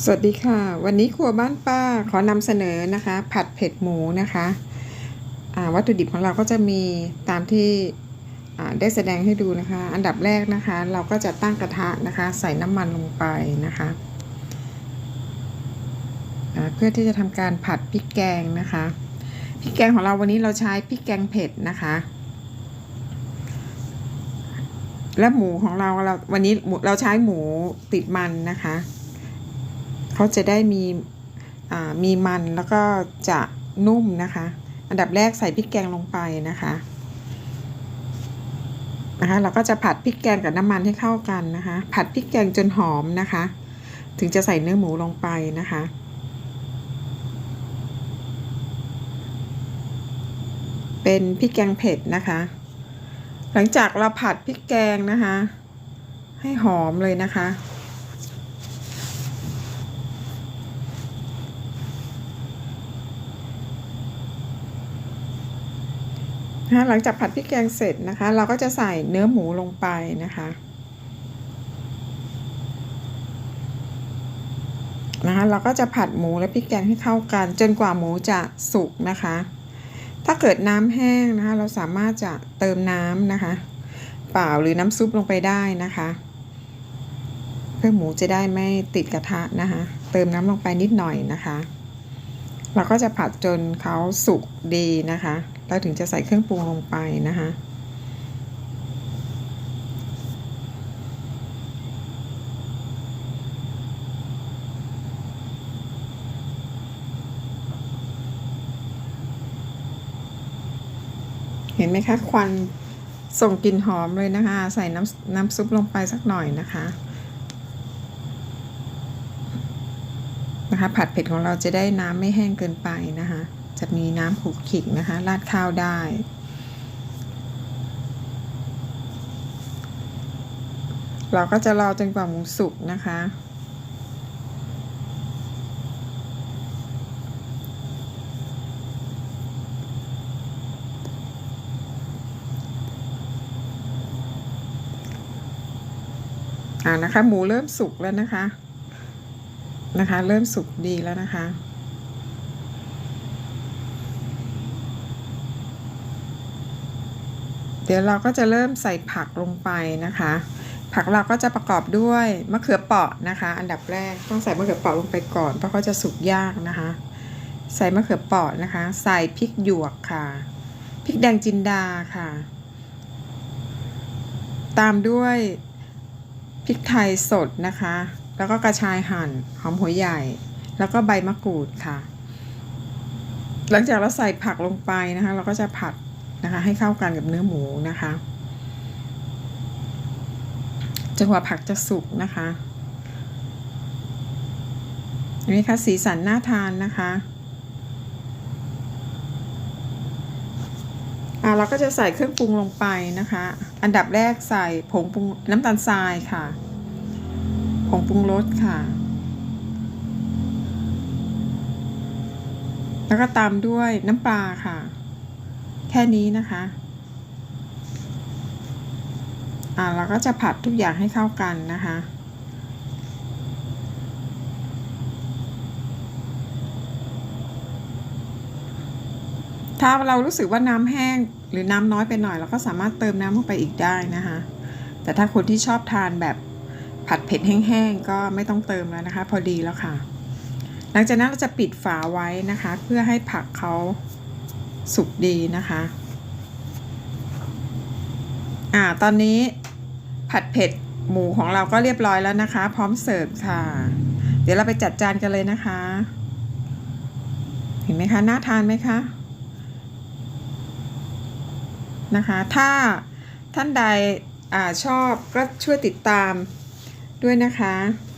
สวัสดีค่ะ วันนี้ครัวบ้านป้าขอนำเสนอนะคะ ผัดเผ็ดหมูนะคะวัตถุดิบของเราก็จะมีตามที่ได้แสดงให้ดูนะคะ อันดับแรกนะคะ เราก็จะตั้งกระทะนะคะ ใส่น้ำมันลงไปนะคะเพื่อที่จะทำการผัดพริกแกงนะคะพริกแกงของเราวันนี้เราใช้พริกแกงเผ็ดนะคะ และหมูของเราเราวันนี้เราใช้หมูติดมันนะคะ เขาจะได้มีมีมันแล้วก็จะนุ่มนะคะ อันดับแรกใส่พริกแกงลงไปนะคะนะคะเราก็จะผัดพริกแกงกับน้ำมันให้เข้ากันนะคะ ผัดพริกแกงจนหอมนะคะ ถึงจะใส่เนื้อหมูลงไปนะคะ เป็นพริกแกงเผ็ดนะคะ หลังจากเราผัดพริกแกงนะคะ ให้หอมเลยนะคะ นะหลังจากผัดพริกแกงเสร็จนะคะ เราก็จะใส่เนื้อหมูลงไปนะคะนะคะเราก็จะผัดหมูและพริกแกงให้เข้ากัน จนกว่าหมูจะสุกนะคะ ถ้าเกิดน้ำแห้งนะคะเราสามารถจะเติมน้ำนะคะ เปล่าหรือน้ำซุปลงไปได้นะคะ เพื่อหมูจะได้ไม่ติดกระทะนะคะ เติมน้ำลงไปนิดหน่อยนะคะ เราก็จะผัดจนเขาสุกดีนะคะแล้วถึงจะใส่เครื่องปรุงลงไปนะคะเห็นไหมคะควันส่งกลิ่นหอมเลยนะคะ ใส่น้ำน้ำซุปลงไปสักหน่อยนะคะ นะคะ ผัดเผ็ดของเราจะได้น้ำไม่แห้งเกินไปนะคะ จะมีน้ำขูกขิกนะคะ ราดข้าวได้ เราก็จะรอจนกว่าหมูสุกนะคะอ่านะคะ หมูเริ่มสุกแล้วนะคะ นะคะ เริ่มสุกดีแล้วนะคะ เดี๋ยวเราก็จะเริ่มใส่ผักลงไปนะคะ ผักเราก็จะประกอบด้วยมะเขือเปราะนะคะ อันดับแรกต้องใส่มะเขือเปราะลงไปก่อนเพราะเขาจะสุกยากนะคะ ใส่มะเขือเปราะนะคะ ใส่พริกหยวกค่ะพริกแดงจินดาค่ะ ตามด้วยพริกไทยสดนะคะ แล้วก็กระชายหั่นหอมหัวใหญ่ แล้วก็ใบมะกรูดค่ะ หลังจากเราใส่ผักลงไปนะคะ เราก็จะผัดนะคะ ให้เข้ากันกับเนื้อหมูนะคะจนกว่าผักจะสุกนะคะเห็นไหมคะสีสันน่าทานนะคะอ่าเราก็จะใส่เครื่องปรุงลงไปนะคะ อันดับแรกใส่ผงปรุงน้ำตาลทรายค่ะ งปรุงรสค่ะ แล้วก็ตามด้วยน้ำปลาค่ะ แค่นี้นะคะ อ่าเราก็จะผัดทุกอย่างให้เข้ากันนะคะถ้าเรารู้สึกว่าน้ำแห้งหรือน้ำน้อยไปหน่อยเราก็สามารถเติมน้ำลงไปอีกได้นะคะ แต่ถ้าคนที่ชอบทานแบบ ผัดเผ็ดแห้งๆก็ไม่ต้องเติมแล้วนะคะ พอดีแล้วค่ะ หลังจากนั้นเราจะปิดฝาไว้นะคะ เพื่อให้ผักเขาสุกดีนะคะอ่าตอนนี้ผัดเผ็ดหมูของเราก็เรียบร้อยแล้วนะคะ พร้อมเสิร์ฟค่ะ เดี๋ยวเราไปจัดจานกันเลยนะคะ เห็นไหมคะน่าทานไหมคะนะคะ ถ้าท่านใดอาชอบก็ช่วยติดตาม ด้วยนะคะ